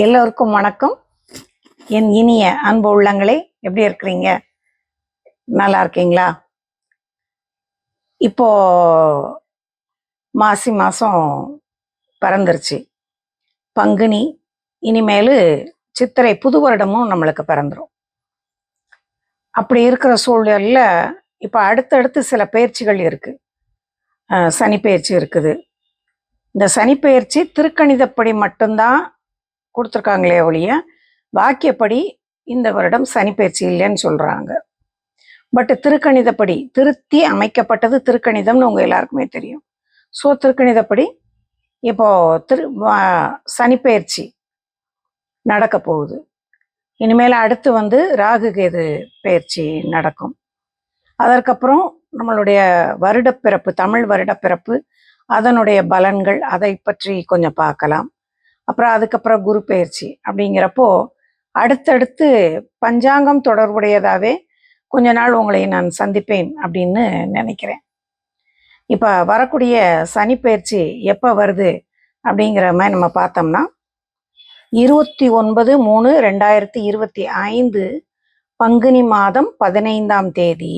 எல்லோருக்கும் வணக்கம். என் இனிய அன்பு உள்ளங்களே எப்படி இருக்கிறீங்க? நல்லா இருக்கீங்களா? இப்போ மாசி மாதம் பிறந்துருச்சு. பங்குனி இனிமேல் சித்திரை புது வருடமும் நம்மளுக்கு பிறந்துடும் அப்படி இருக்கிற சூழலில் இப்போ அடுத்தடுத்து சில பயிற்சிகள் இருக்குது சனி பயிற்சி இருக்குது. இந்த சனிப்பெயர்ச்சி திருக்கணிதப்படி மட்டும்தான் கொடுத்துருக்காங்களே ஒழிய வாக்கியப்படி இந்த வருடம் சனி பயிற்சி இல்லைன்னு சொல்கிறாங்க பட் திருக்கணிதப்படி திருத்தி அமைக்கப்பட்டது திருக்கணிதம்னு உங்கள் எல்லாருக்குமே தெரியும். ஸோ திருக்கணிதப்படி இப்போ திரு சனிப்பயிற்சி நடக்க போகுது. இனிமேல் அடுத்து வந்து ராகு கேது பயிற்சி நடக்கும். அதற்கப்புறம் நம்மளுடைய வருடப்பிறப்பு தமிழ் வருடப்பிறப்பு அதனுடைய பலன்கள் அதை பற்றி கொஞ்சம் பார்க்கலாம். அப்புறம் அதுக்கப்புறம் குரு பயிற்சி அப்படிங்கிறப்போ அடுத்தடுத்து பஞ்சாங்கம் தொடர்புடையதாகவே கொஞ்ச நாள் உங்களை நான் சந்திப்பேன் அப்படின்னு நினைக்கிறேன். இப்போ வரக்கூடிய சனி பயிற்சி எப்போ வருது அப்படிங்கிற மாதிரி நம்ம பார்த்தோம்னா இருபத்தி ஒன்பது மூணு ரெண்டாயிரத்தி இருபத்தி ஐந்து பங்குனி மாதம் பதினைந்தாம் தேதி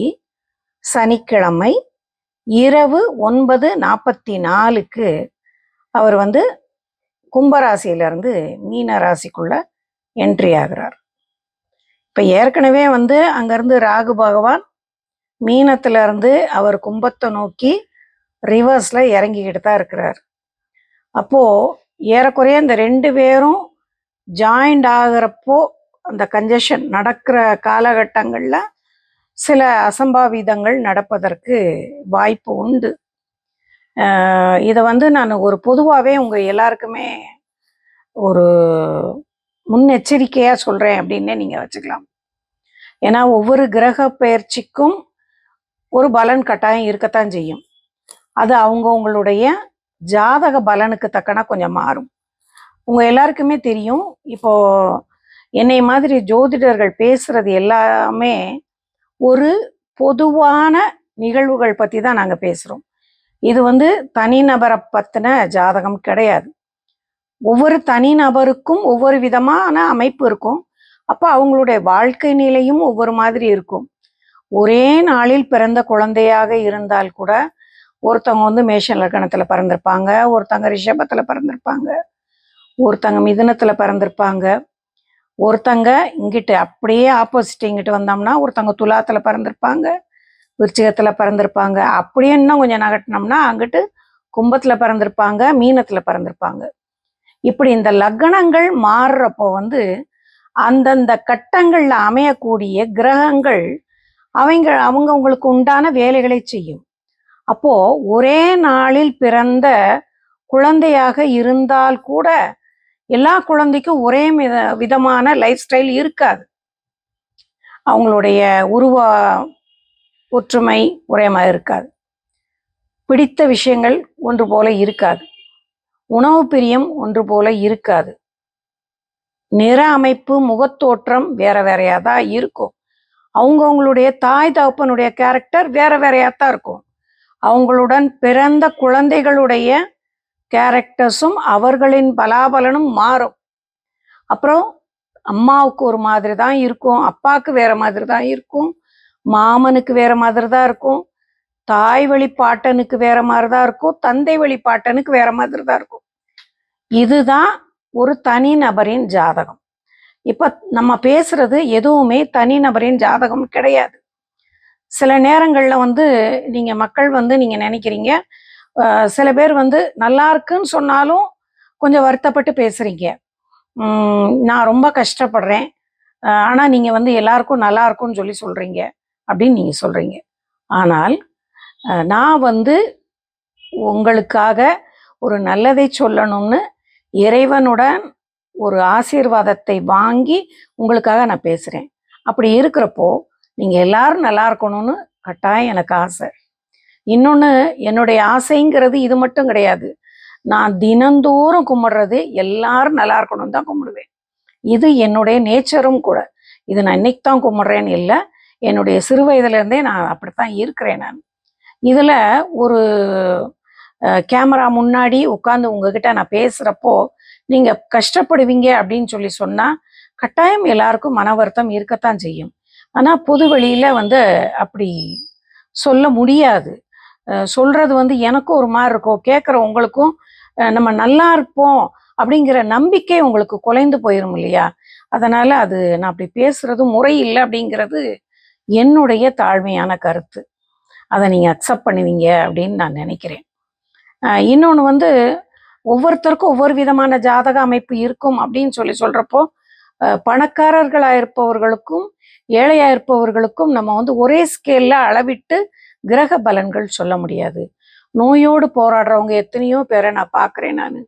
சனிக்கிழமை இரவு ஒன்பது நாற்பத்தி நாலுக்கு அவர் வந்து கும்பராசியிலிருந்து மீன ராசிக்குள்ள என்ட்ரி ஆகிறார். இப்போ ஏற்கனவே வந்து அங்கேருந்து ராகு பகவான் மீனத்துல இருந்து அவர் கும்பத்தை நோக்கி ரிவர்ஸில் இறங்கிக்கிட்டு தான் இருக்கிறார். அப்போது ஏறக்குறைய இந்த ரெண்டு பேரும் ஜாயிண்ட் ஆகிறப்போ அந்த கஞ்சஷன் நடக்கிற காலகட்டங்களில் சில அசம்பாவிதங்கள் நடப்பதற்கு வாய்ப்பு உண்டு. இதை வந்து நான் ஒரு பொதுவாகவே உங்கள் எல்லாருக்குமே ஒரு முன்னெச்சரிக்கையாக சொல்கிறேன் அப்படின்னே நீங்கள் வச்சுக்கலாம். ஏன்னா ஒவ்வொரு கிரக பயிற்சிக்கும் ஒரு பலன் கட்டாயம் இருக்கத்தான் செய்யும். அது அவங்கவுங்களுடைய ஜாதக பலனுக்கு தக்கன கொஞ்சம் மாறும். உங்கள் எல்லாருக்குமே தெரியும். இப்போ என்னை மாதிரி ஜோதிடர்கள் பேசுறது எல்லாமே ஒரு பொதுவான நிகழ்வுகள் பற்றி தான் நாங்கள் பேசுகிறோம் இது வந்து தனிநபரை பற்றின ஜாதகம் கிடையாது. ஒவ்வொரு தனிநபருக்கும் ஒவ்வொரு விதமான அமைப்பு இருக்கும். அப்போ அவங்களுடைய வாழ்க்கை நிலையும் ஒவ்வொரு மாதிரி இருக்கும். ஒரே நாளில் பிறந்த குழந்தையாக இருந்தால் கூட ஒருத்தவங்க வந்து மேஷ லக்கணத்தில் பிறந்திருப்பாங்க ஒருத்தவங்க ரிஷபத்தில் பிறந்திருப்பாங்க ஒருத்தங்க மிதுனத்தில் பிறந்திருப்பாங்க ஒருத்தங்க இங்கிட்டு அப்படியே ஆப்போசிட் இங்கிட்டு வந்தோம்னா ஒருத்தங்க துலாத்தில் பிறந்திருப்பாங்க விருச்சிகத்தில் பிறந்திருப்பாங்க. அப்படியே இன்னும் கொஞ்சம் நகட்டினோம்னா அங்கிட்டு கும்பத்தில் பிறந்திருப்பாங்க மீனத்தில் பிறந்திருப்பாங்க. இப்படி இந்த லக்னங்கள் மாறுறப்போ வந்து அந்தந்த கட்டங்களில் அமையக்கூடிய கிரகங்கள் அவங்க அவங்கவுங்களுக்கு உண்டான வேலைகளை செய்யும். அப்போ ஒரே நாளில் பிறந்த குழந்தையாக இருந்தால் கூட எல்லா குழந்தைக்கும் ஒரே வித விதமான லைஃப் ஸ்டைல் இருக்காது. அவங்களுடைய உருவ ஒற்றுமை ஒரே மாதிரி இருக்காது. பிடித்த விஷயங்கள் ஒன்று போல இருக்காது. உணவு பிரியம் ஒன்று போல இருக்காது. நிற அமைப்பு முகத்தோற்றம் வேற வேறையா தான் இருக்கும். அவங்கவுங்களுடைய தாய் தகப்பனுடைய கேரக்டர் வேற வேறையா தான் இருக்கும். அவங்களுடன் பிறந்த குழந்தைகளுடைய கேரக்டர்ஸும் அவர்களின் பலாபலனும் மாறும். அப்புறம் அம்மாவுக்கு ஒரு மாதிரி தான் இருக்கும் அப்பாவுக்கு வேற மாதிரி தான் இருக்கும். மாமனுக்கு வேற மாதிரி தான் இருக்கும். தாய் வழி பாட்டனுக்கு வேற மாதிரி தான் இருக்கும். தந்தை வழி பாட்டனுக்கு வேற மாதிரி தான் இருக்கும். இதுதான் ஒரு தனி நபரின் ஜாதகம். இப்போ நம்ம பேசுறது எதுவுமே தனி நபரின் ஜாதகம் கிடையாது. சில நேரங்களில் வந்து நீங்கள் மக்கள் வந்து நீங்கள் நினைக்கிறீங்க. சில பேர் வந்து நல்லா இருக்குன்னு சொன்னாலும் கொஞ்சம் வருத்தப்பட்டு பேசுறீங்க. நான் ரொம்ப கஷ்டப்படுறேன். ஆனால் ஆனா வந்து எல்லாருக்கும் நல்லா இருக்கும்னு சொல்லி சொல்கிறீங்க அப்படின்னு நீங்கள் சொல்கிறீங்க ஆனால் நான் வந்து உங்களுக்காக ஒரு நல்லதை சொல்லணும்னு இறைவனுடன் ஒரு ஆசீர்வாதத்தை வாங்கி உங்களுக்காக நான் பேசுகிறேன் அப்படி இருக்கிறப்போ நீங்கள் எல்லாரும் நல்லா இருக்கணும்னு கட்டாயம் எனக்கு ஆசை. இன்னொன்று என்னுடைய ஆசைங்கிறது இது மட்டும் கிடையாது. நான் தினந்தோறும் கும்பிடுறது எல்லாரும் நல்லா இருக்கணும்னு தான் கும்பிடுவேன். இது என்னுடைய நேச்சரும் கூட. இது நான் இன்னைக்கு தான் கும்பிட்றேன்னு இல்லை என்னுடைய சிறு வயதுலேருந்தே நான் அப்படித்தான் இருக்கிறேன் நான். இதில் ஒரு கேமரா முன்னாடி உட்காந்து உங்ககிட்ட நான் பேசுகிறப்போ நீங்கள் கஷ்டப்படுவீங்க அப்படின்னு சொல்லி சொன்னால் கட்டாயம் எல்லாருக்கும் மன வருத்தம் இருக்கத்தான் செய்யும். ஆனால் பொது வெளியில வந்து அப்படி சொல்ல முடியாது. சொல்கிறது சொல்றது வந்து எனக்கும் ஒரு மாதிரி இருக்கும். கேட்குற உங்களுக்கும் நம்ம நல்லா இருப்போம் அப்படிங்கிற நம்பிக்கை உங்களுக்கு குலைந்து போயிரும் இல்லையா? அதனால் அது நான் அப்படி பேசுகிறது முறை இல்லை அப்படிங்கிறது என்னுடைய தாழ்மையான கருத்து. அதை நீங்க அக்செப்ட் பண்ணுவீங்க அப்படின்னு நான் நினைக்கிறேன். இன்னொன்று வந்து ஒவ்வொருத்தருக்கும் ஒவ்வொரு விதமான ஜாதக அமைப்பு இருக்கும் அப்படின்னு சொல்லி சொல்றப்போ பணக்காரர்களாக பணக்காரர்களா இருப்பவர்களுக்கும் ஏழையா இருப்பவர்களுக்கும் நம்ம வந்து ஒரே ஸ்கேல்ல அளவிட்டு கிரக பலன்கள் சொல்ல முடியாது. நோயோடு போராடுறவங்க எத்தனையோ பேரை நான் பார்க்குறேன் நான்.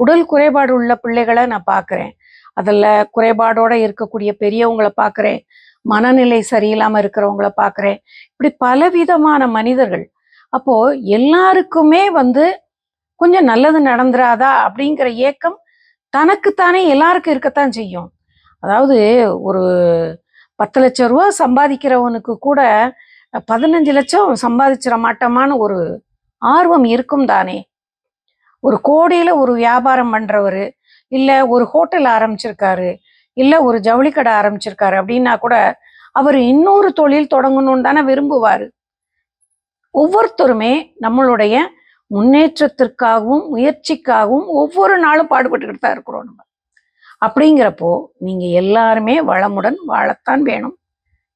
உடல் குறைபாடு உள்ள பிள்ளைகளை நான் பார்க்குறேன். அதில் குறைபாடோட இருக்கக்கூடிய பெரியவங்களை பார்க்குறேன். மனநிலை சரியில்லாமல் இருக்கிறவங்கள பார்க்குறேன் இப்படி பலவிதமான மனிதர்கள். அப்போ எல்லாருக்குமே வந்து கொஞ்சம் நல்லது நடந்துராதா அப்படிங்கிற ஏக்கம் தனக்குத்தானே எல்லாருக்கும் இருக்கத்தான் செய்யும். அதாவது ஒரு பத்து லட்சம் ரூபா சம்பாதிக்கிறவனுக்கு கூட பதினஞ்சு லட்சம் சம்பாதிச்சிட மாட்டோமான ஒரு ஆர்வம் இருக்கும் தானே. ஒரு கோடியில் ஒரு வியாபாரம் பண்றவர் இல்லை ஒரு ஹோட்டல் ஆரம்பிச்சிருக்காரு இல்லை ஒரு ஜவுளி கடை ஆரம்பிச்சிருக்காரு அப்படின்னா கூட அவர் இன்னொரு தொழில் தொடங்கணும்னு தானே விரும்புவார். ஒவ்வொருத்தருமே நம்மளுடைய முன்னேற்றத்திற்காகவும் முயற்சிக்காகவும் ஒவ்வொரு நாளும் பாடுபட்டுக்கிட்டு தான் இருக்கிறோம் நம்ம. அப்படிங்கிறப்போ நீங்க எல்லாருமே வளமுடன் வாழத்தான் வேணும்.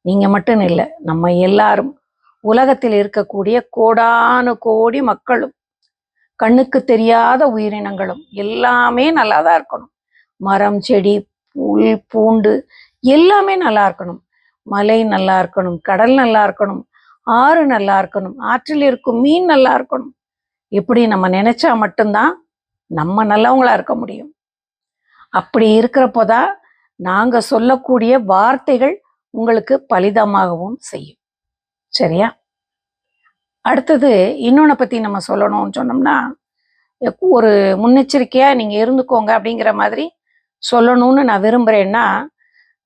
நீங்க மட்டும் இல்லை நம்ம எல்லாரும் உலகத்தில் இருக்கக்கூடிய கோடானு கோடி மக்களும் கண்ணுக்கு தெரியாத உயிரினங்களும் எல்லாமே நல்லா தான் இருக்கணும். மரம் செடி உள் பூண்டு எல்லாமே நல்லா இருக்கணும். மலை நல்லா இருக்கணும் கடல் நல்லா இருக்கணும் ஆறு நல்லா இருக்கணும் ஆற்றில் இருக்கும் மீன் நல்லா இருக்கணும். இப்படி நம்ம நினைச்சா மட்டும்தான் நம்ம நல்லவங்களா இருக்க முடியும். அப்படி இருக்கிறப்போ தான் நாங்கள் சொல்லக்கூடிய வார்த்தைகள் உங்களுக்கு பலிதமாகவும் செய்யும். சரியா? அடுத்தது இன்னொன்று பத்தி நம்ம சொல்லணும்னு சொன்னோம்னா ஒரு முன்னெச்சரிக்கையாக நீங்க இருந்துக்கோங்க அப்படிங்கிற மாதிரி சொல்லணும்னு நான் விரும்புறேன்னா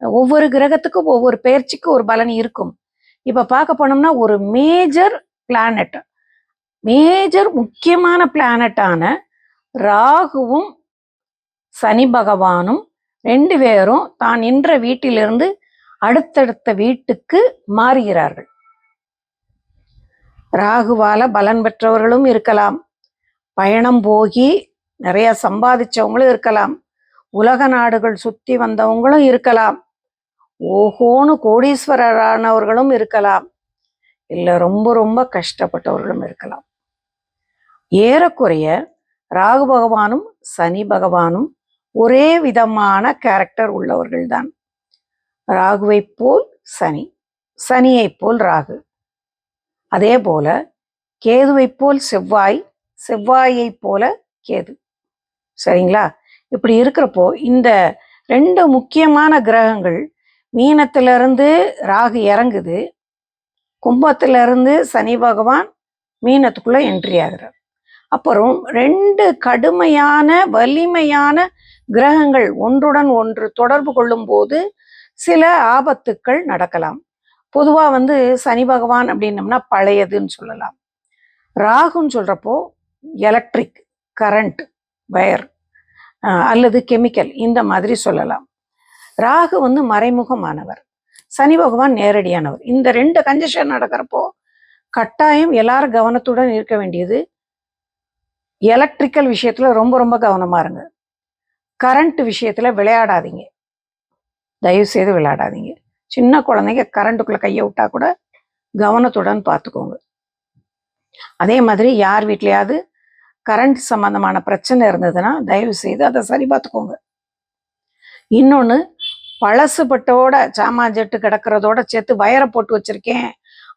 ஒவ்வொரு கிரகத்துக்கும் ஒவ்வொரு பெயர்ச்சிக்கு ஒரு பலன் இருக்கும். இப்போ பார்க்க போனோம்னா ஒரு மேஜர் பிளானட் மேஜர் முக்கியமான பிளானட்டான ராகுவும் சனி பகவானும் ரெண்டு பேரும் தான் நின்ற வீட்டிலிருந்து அடுத்தடுத்த வீட்டுக்கு மாறுகிறார்கள். ராகுவால பலன் பெற்றவர்களும் இருக்கலாம். பயணம் போகி நிறைய சம்பாதிச்சவங்களும் இருக்கலாம். உலக நாடுகள் சுத்தி வந்தவங்களும் இருக்கலாம். ஓஹோன்னு கோடீஸ்வரரானவர்களும் இருக்கலாம். இல்ல ரொம்ப ரொம்ப கஷ்டப்பட்டவர்களும் இருக்கலாம். ஏறக்குறைய ராகு பகவானும் சனி பகவானும் ஒரே விதமான கேரக்டர் உள்ளவர்கள் தான் ராகுவைப் போல் சனி சனியைப் போல் ராகு. அதே போல கேதுவைப் போல் செவ்வாய் செவ்வாயைப் போல கேது. சரிங்களா? இப்படி இருக்கிறப்போ இந்த ரெண்டு முக்கியமான கிரகங்கள் மீனத்திலிருந்து ராகு இறங்குது. கும்பத்திலிருந்து சனி பகவான் மீனத்துக்குள்ளே என்ட்ரி ஆகிறார். அப்புறம் ரெண்டு கடுமையான வலிமையான கிரகங்கள் ஒன்றுடன் ஒன்று தொடர்பு கொள்ளும்போது சில ஆபத்துக்கள் நடக்கலாம். பொதுவாக வந்து சனி பகவான் அப்படின்னம்னா பழையதுன்னு சொல்லலாம். ராகுன்னு சொல்கிறப்போ எலக்ட்ரிக் கரண்ட் வயர் அல்லது கெமிக்கல் இந்த மாதிரி சொல்லலாம். ராகு வந்து மறைமுகமானவர். சனி பகவான் நேரடியானவர். இந்த ரெண்டு கஞ்சஷன் நடக்கிறப்போ கட்டாயம் எல்லாரும் கவனத்துடன் இருக்க வேண்டியது எலக்ட்ரிக்கல் விஷயத்துல ரொம்ப ரொம்ப கவனமா இருங்க. கரண்ட் விஷயத்துல விளையாடாதீங்க. தயவு செய்து விளையாடாதீங்க. சின்ன குழந்தைங்க கரண்ட்டுக்குள்ளே கையை விட்டா கூட கவனத்துடன் பார்த்துக்கோங்க. அதே மாதிரி யார் வீட்லையாவது கரண்ட் சம்பந்தமான பிரச்சனை இருந்ததுன்னா தயவு செய்து அதை சரி பார்த்துக்கோங்க. இன்னொன்று பழசுபட்டோட சாமான் ஜெட்டு கிடக்கிறதோட சேர்த்து வயரை போட்டு வச்சிருக்கேன்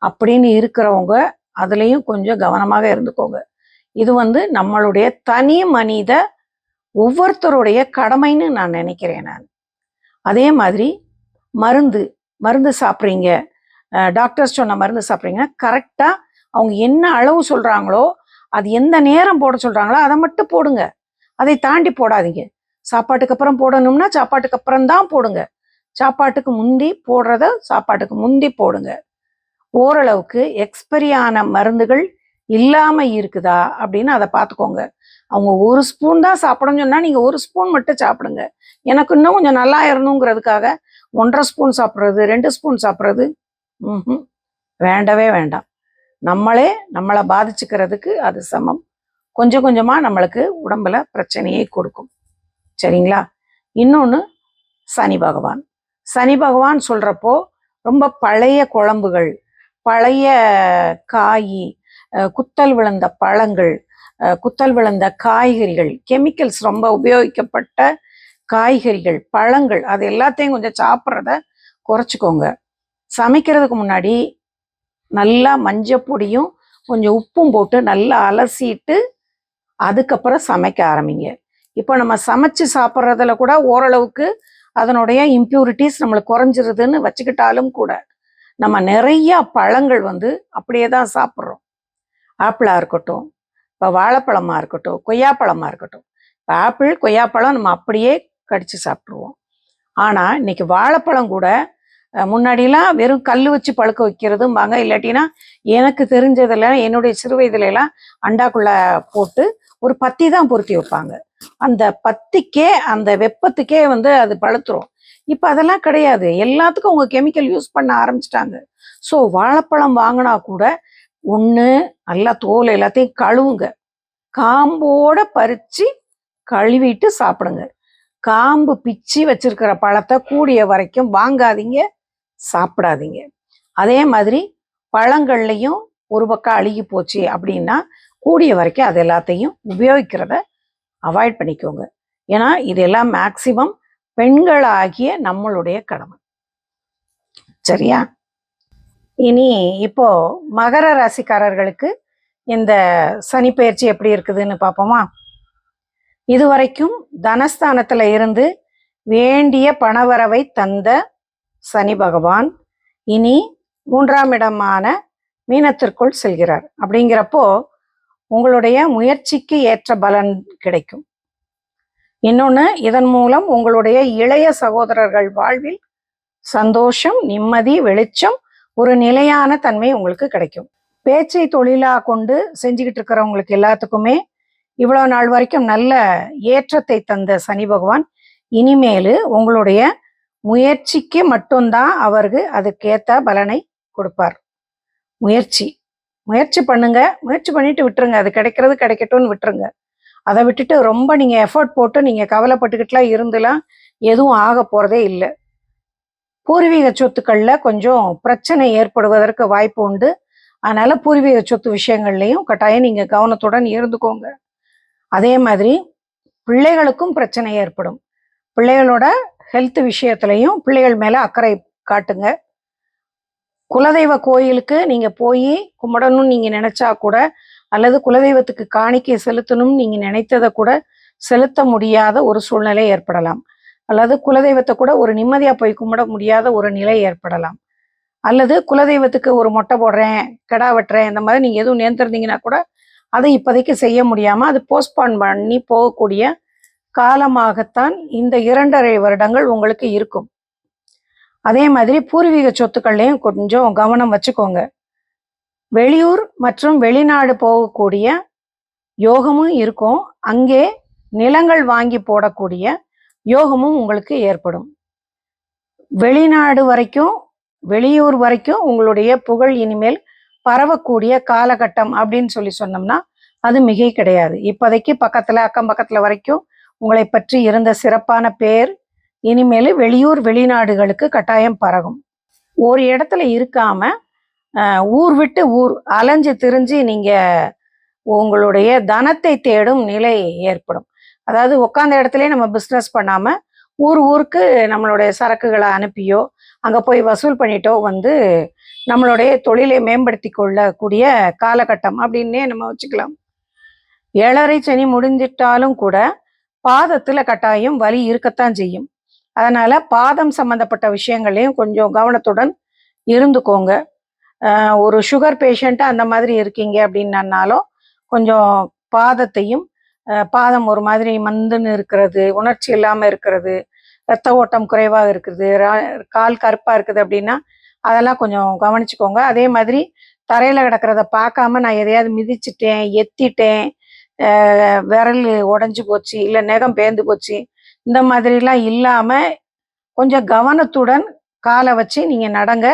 அப்படின்னு இருக்கிறவங்க அதுலேயும் கொஞ்சம் கவனமாக இருந்துக்கோங்க. இது வந்து நம்மளுடைய தனி மனித ஒவ்வொருத்தருடைய கடமைன்னு நான் நினைக்கிறேன் நான். அதே மாதிரி மருந்து மருந்து சாப்பிட்றீங்க டாக்டர்ஸ் சொன்ன மருந்து சாப்பிட்றீங்கன்னா கரெக்டாக அவங்க என்ன அளவு சொல்கிறாங்களோ அது எந்த நேரம் போட சொல்கிறாங்களோ அதை மட்டும் போடுங்க. அதை தாண்டி போடாதீங்க. சாப்பாட்டுக்கு அப்புறம் போடணும்னா சாப்பாட்டுக்கு அப்புறம் தான் போடுங்க. சாப்பாட்டுக்கு முந்தி போடுறத சாப்பாட்டுக்கு முந்தி போடுங்க. ஓரளவுக்கு எக்ஸ்பரியான ஆன மருந்துகள் இல்லாமல் இருக்குதா அப்படின்னு அதை பார்த்துக்கோங்க. அவங்க ஒரு ஸ்பூன் தான் சாப்பிடணும்னு சொன்னால் நீங்கள் ஒரு ஸ்பூன் மட்டும் சாப்பிடுங்க. எனக்கு இன்னும் கொஞ்சம் நல்லா இருணுங்கிறதுக்காக ஒன்றரை ஸ்பூன் சாப்பிட்றது ரெண்டு ஸ்பூன் சாப்பிட்றது. ம் வேண்டவே வேண்டாம். நம்மளே நம்மளை பாதிச்சுக்கிறதுக்கு அது சமம். கொஞ்சம் கொஞ்சமாக நம்மளுக்கு உடம்புல பிரச்சனையை கொடுக்கும். சரிங்களா? இன்னொன்று சனி பகவான். சனி பகவான் சொல்கிறப்போ ரொம்ப பழைய குழம்புகள் பழைய காய் அஹ் குத்தல் விழுந்த பழங்கள் குத்தல் விழுந்த காய்கறிகள் கெமிக்கல்ஸ் ரொம்ப உபயோகிக்கப்பட்ட காய்கறிகள் பழங்கள் அது எல்லாத்தையும் கொஞ்சம் சாப்பிட்றத குறைச்சிக்கோங்க. சமைக்கிறதுக்கு முன்னாடி நல்லா மஞ்சள் பொடியும் கொஞ்சம் உப்பும் போட்டு நல்லா அலசிட்டு அதுக்கப்புறம் சமைக்க ஆரம்பிங்க. இப்போ நம்ம சமைச்சு சாப்பிட்றதுல கூட ஓரளவுக்கு அதனுடைய இம்ப்யூரிட்டிஸ் நம்மளுக்கு குறைஞ்சிருதுன்னு வச்சுக்கிட்டாலும் கூட நம்ம நிறைய பழங்கள் வந்து அப்படியே தான் சாப்பிட்றோம். ஆப்பிளாக இருக்கட்டும் இப்போ வாழைப்பழமாக இருக்கட்டும் கொய்யாப்பழமாக இருக்கட்டும். இப்போ ஆப்பிள் கொய்யாப்பழம் நம்ம அப்படியே கடிச்சு சாப்பிட்ருவோம் ஆனால் இன்னைக்கு வாழைப்பழம் கூட முன்னாடிலாம் வெறும் கல் வச்சு பழுக்க வைக்கிறதும்பாங்க இல்லாட்டினா எனக்கு தெரிஞ்சதுல என்னுடைய சிறு வயதுலலாம் அண்டாக்குள்ள போட்டு ஒரு பத்தி தான் பொருத்தி வைப்பாங்க. அந்த பத்திக்கே அந்த வெப்பத்துக்கே வந்து அது பழுத்துரும். இப்போ அதெல்லாம் கிடையாது. எல்லாத்துக்கும் அவங்க கெமிக்கல் யூஸ் பண்ண ஆரம்பிச்சிட்டாங்க. ஸோ வாழைப்பழம் வாங்கினா கூட ஒன்று நல்லா தோல் எல்லாத்தையும் கழுவுங்க. காம்போட பறித்து கழுவிட்டு சாப்பிடுங்க. காம்பு பிச்சு வச்சிருக்கிற பழத்தை கூடிய வரைக்கும் வாங்காதீங்க. சாப்பிடாதீங்க. அதே மாதிரி பழங்கள்லையும் ஒரு பக்கம் அழுகி போச்சு அப்படின்னா கூடிய வரைக்கும் அது எல்லாத்தையும் உபயோகிக்கிறத அவாய்ட் பண்ணிக்கோங்க. ஏன்னா இதெல்லாம் மேக்சிமம் பெண்களாகிய நம்மளுடைய கடமை. சரியா? இனி இப்போ மகர ராசிக்காரர்களுக்கு இந்த சனி பயிற்சி எப்படி இருக்குதுன்னு பார்ப்போமா? இதுவரைக்கும் தனஸ்தானத்துல இருந்து வேண்டிய பணவரவை தந்த சனி பகவான் இனி மூன்றாம் இடமான மீனத்திற்குள் செல்கிறார். அப்படிங்கிறப்போ உங்களுடைய முயற்சிக்கு ஏற்ற பலன் கிடைக்கும். இன்னொன்று இதன் மூலம் உங்களுடைய இளைய சகோதரர்கள் வாழ்வில் சந்தோஷம் நிம்மதி வெளிச்சம் ஒரு நிலையான தன்மை உங்களுக்கு கிடைக்கும். பேச்சை தொழிலாக கொண்டு செஞ்சுக்கிட்டு இருக்கிறவங்களுக்கு எல்லாத்துக்குமே இவ்வளோ நாள் வரைக்கும் நல்ல ஏற்றத்தை தந்த சனி பகவான் இனிமேல் உங்களுடைய முயற்சிக்கு மட்டும்தான் அவருக்கு அதுக்கேற்ற பலனை கொடுப்பார். முயற்சி. முயற்சி பண்ணுங்க. முயற்சி பண்ணிட்டு விட்டுருங்க. அது கிடைக்கிறது கிடைக்கட்டும்னு விட்டுருங்க. அதை விட்டுட்டு ரொம்ப நீங்கள் எஃபர்ட் போட்டு நீங்கள் கவலைப்பட்டுக்கிட்டுலாம் இருந்துலாம் எதுவும் ஆக போகிறதே இல்லை. பூர்வீக சொத்துக்களில் கொஞ்சம் பிரச்சனை ஏற்படுவதற்கு வாய்ப்பு உண்டு. அதனால பூர்வீக சொத்து விஷயங்கள்லையும் கட்டாயம் நீங்கள் கவனத்துடன் இருந்துக்கோங்க. அதே மாதிரி பிள்ளைகளுக்கும் பிரச்சனை ஏற்படும். பிள்ளைகளோட ஹெல்த் விஷயத்துலையும் பிள்ளைகள் மேலே அக்கறை காட்டுங்க. குலதெய்வ கோயிலுக்கு நீங்கள் போய் கும்பிடணும்னு நீங்கள் நினச்சா கூட அல்லது குலதெய்வத்துக்கு காணிக்கை செலுத்தணும்னு நீங்கள் நினைத்ததை கூட செலுத்த முடியாத ஒரு சூழ்நிலை ஏற்படலாம். அல்லது குலதெய்வத்தை கூட ஒரு நிம்மதியாக போய் கும்பிட முடியாத ஒரு நிலை ஏற்படலாம். அல்லது குலதெய்வத்துக்கு ஒரு மொட்டை போடுறேன் கிடா வெட்டுறேன் இந்த மாதிரி நீங்கள் எதுவும் நேர்ந்திருந்தீங்கன்னா கூட அதை இப்போதைக்கு செய்ய முடியாமல் அது போஸ்ட்பான் பண்ணி போகக்கூடிய காலமாகத்தான் இந்த இரண்டரை வருடங்கள் உங்களுக்கு இருக்கும். அதே மாதிரி பூர்வீக சொத்துக்கள்லையும் கொஞ்சம் கவனம் வச்சுக்கோங்க. வெளியூர் மற்றும் வெளிநாடு போகக்கூடிய யோகமும் இருக்கும். அங்கே நிலங்கள் வாங்கி போடக்கூடிய யோகமும் உங்களுக்கு ஏற்படும். வெளிநாடு வரைக்கும் வெளியூர் வரைக்கும் உங்களுடைய புகழ் இனிமேல் பரவக்கூடிய காலகட்டம் அப்படின்னு சொல்லி சொன்னோம்னா அது மிகை கிடையாது. இப்போதைக்கு பக்கத்துல அக்கம் பக்கத்துல வரைக்கும் உங்களை பற்றி இருந்த சிறப்பான பேர் இனிமேல் வெளியூர் வெளிநாடுகளுக்கு கட்டாயம் பரகும் ஒரு இடத்துல இருக்காம ஊர் விட்டு ஊர் அலைஞ்சு திரிஞ்சு நீங்கள் உங்களுடைய தனத்தை தேடும் நிலை ஏற்படும். அதாவது உட்காந்த இடத்துலயே நம்ம பிஸ்னஸ் பண்ணாமல் ஊர் ஊருக்கு நம்மளுடைய சரக்குகளை அனுப்பியோ அங்கே போய் வசூல் பண்ணிட்டோ வந்து நம்மளுடைய தொழிலை மேம்படுத்தி கொள்ளக்கூடிய காலகட்டம் அப்படின்னே நம்ம வச்சுக்கலாம். ஏழரை சனி முடிஞ்சிட்டாலும் கூட பாதத்துல கட்டாயம் வலி இருக்கத்தான் செய்யும். அதனால பாதம் சம்பந்தப்பட்ட விஷயங்களையும் கொஞ்சம் கவனத்துடன் இருந்துக்கோங்க. ஒரு சுகர் பேஷண்ட்டு அந்த மாதிரி இருக்கீங்க அப்படின்னாலும் கொஞ்சம் பாதத்தையும் பாதம் ஒரு மாதிரி மந்துன்னு இருக்கிறது உணர்ச்சி இல்லாமல் இருக்கிறது ரத்த ஓட்டம் குறைவாக இருக்குது கால் கருப்பாக இருக்குது அப்படின்னா அதெல்லாம் கொஞ்சம் கவனிச்சுக்கோங்க. அதே மாதிரி தரையில் கிடக்கிறத பார்க்காம நான் எதையாவது மிதிச்சிட்டேன் எத்திட்டேன் விரல் உடஞ்சி போச்சு இல்லை நெகம் பேந்து போச்சு இந்த மாதிரிலாம் இல்லாமல் கொஞ்சம் கவனத்துடன் காலை வச்சு நீங்கள் நடங்க.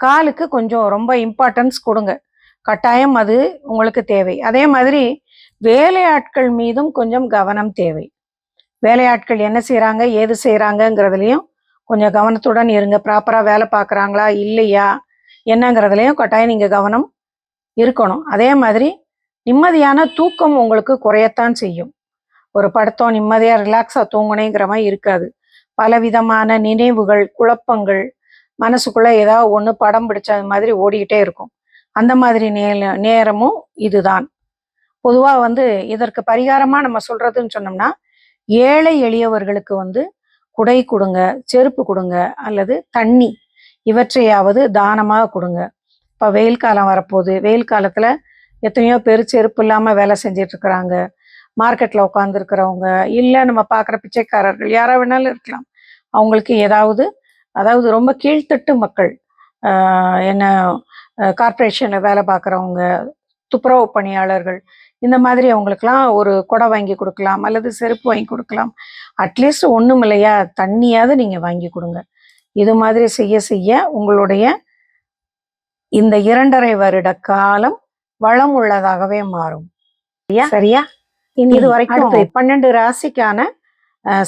காலுக்கு கொஞ்சம் ரொம்ப இம்பார்ட்டன்ஸ் கொடுங்க. கட்டாயம் அது உங்களுக்கு தேவை. அதே மாதிரி வேலையாட்கள் மீதும் கொஞ்சம் கவனம் தேவை. வேலையாட்கள் என்ன செய்கிறாங்க ஏது செய்கிறாங்கங்கிறதுலையும் கொஞ்சம் கவனத்துடன் இருங்க. ப்ராப்பராக வேலை பார்க்குறாங்களா இல்லையா என்னங்கிறதுலையும் கட்டாயம் நீங்கள் கவனம் இருக்கணும். அதே மாதிரி நிம்மதியான தூக்கம் உங்களுக்கு குறையத்தான் செய்யும். ஒரு படத்தம் நிம்மதியா ரிலாக்ஸா தூங்குனேங்கிற மாதிரி இருக்காது. பலவிதமான நினைவுகள் குழப்பங்கள் மனசுக்குள்ள ஏதாவது ஒன்று படம் பிடிச்ச மாதிரி ஓடிக்கிட்டே இருக்கும். அந்த மாதிரி நே நேரமும் இதுதான். பொதுவாக வந்து இதற்கு பரிகாரமா நம்ம சொல்றதுன்னு சொன்னோம்னா ஏழை எளியவர்களுக்கு வந்து குடை கொடுங்க செருப்பு கொடுங்க அல்லது தண்ணி இவற்றையாவது தானமாக கொடுங்க. இப்போ வெயில் காலம் வரப்போகுது. வெயில் காலத்தில் எத்தனையோ பேர் செருப்பு இல்லாமல் வேலை செஞ்சுட்டு இருக்கிறாங்க மார்க்கெட்டில் உட்காந்துருக்கிறவங்க இல்லை நம்ம பார்க்குற பிச்சைக்காரர்கள் யாராக வேணாலும் இருக்கலாம். அவங்களுக்கு ஏதாவது அதாவது ரொம்ப கீழ்த்தட்டு மக்கள் என்ன கார்ப்பரேஷனில் வேலை பார்க்குறவங்க துப்புரவு பணியாளர்கள் இந்த மாதிரி அவங்களுக்கெல்லாம் ஒரு குடை வாங்கி கொடுக்கலாம் அல்லது செருப்பு வாங்கி கொடுக்கலாம். அட்லீஸ்ட் ஒன்றும் இல்லையா தண்ணியாவது நீங்கள் வாங்கி கொடுங்க. இது மாதிரி செய்ய செய்ய உங்களுடைய இந்த இரண்டரை வருட காலம் வளம் உள்ளதாகவே மாறும். சரியா? இனி இது வரைக்கும் பன்னெண்டு ராசிக்கான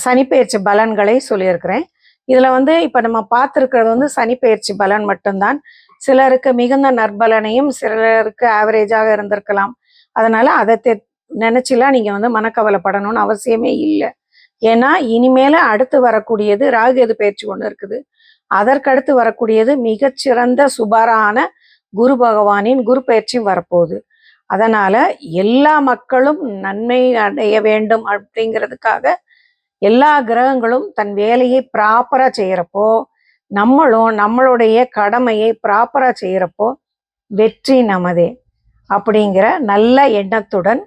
சனிப்பெயர்ச்சி பலன்களை சொல்லியிருக்கிறேன். இதுல வந்து இப்ப நம்ம பார்த்துருக்கிறது வந்து சனிப்பெயர்ச்சி பலன் மட்டும்தான். சிலருக்கு மிகுந்த நற்பலனையும் சிலருக்கு ஆவரேஜாக இருந்திருக்கலாம். அதனால அதை தெ- நினைச்சுலாம் நீங்க வந்து மனக்கவலைப்படணும்னு அவசியமே இல்லை. ஏன்னா இனிமேல அடுத்து வரக்கூடியது ராகு எது பயிற்சி ஒன்று இருக்குது. அதற்கடுத்து வரக்கூடியது மிகச்சிறந்த சுபரான குரு பகவானின் குரு பயிற்சியும் வரப்போகுது. அதனால எல்லா மக்களும் நன்மை அடைய வேண்டும் அப்படிங்கிறதுக்காக எல்லா கிரகங்களும் தன் வேலையை ப்ராப்பரா செய்யறப்போ நம்மளும் நம்மளுடைய கடமையை ப்ராப்பரா செய்யறப்போ வெற்றி நமதே அப்படிங்கிற நல்ல எண்ணத்துடன்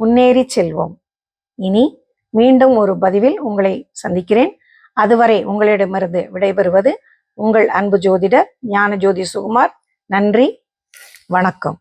முன்னேறி செல்வோம். இனி மீண்டும் ஒரு பதிவில் உங்களை சந்திக்கிறேன். அதுவரை உங்களிடமிருந்து விடைபெறுவது உங்கள் அன்பு ஜோதிடர் ஞான ஜோதி சுகுமார். நன்றி வணக்கம்.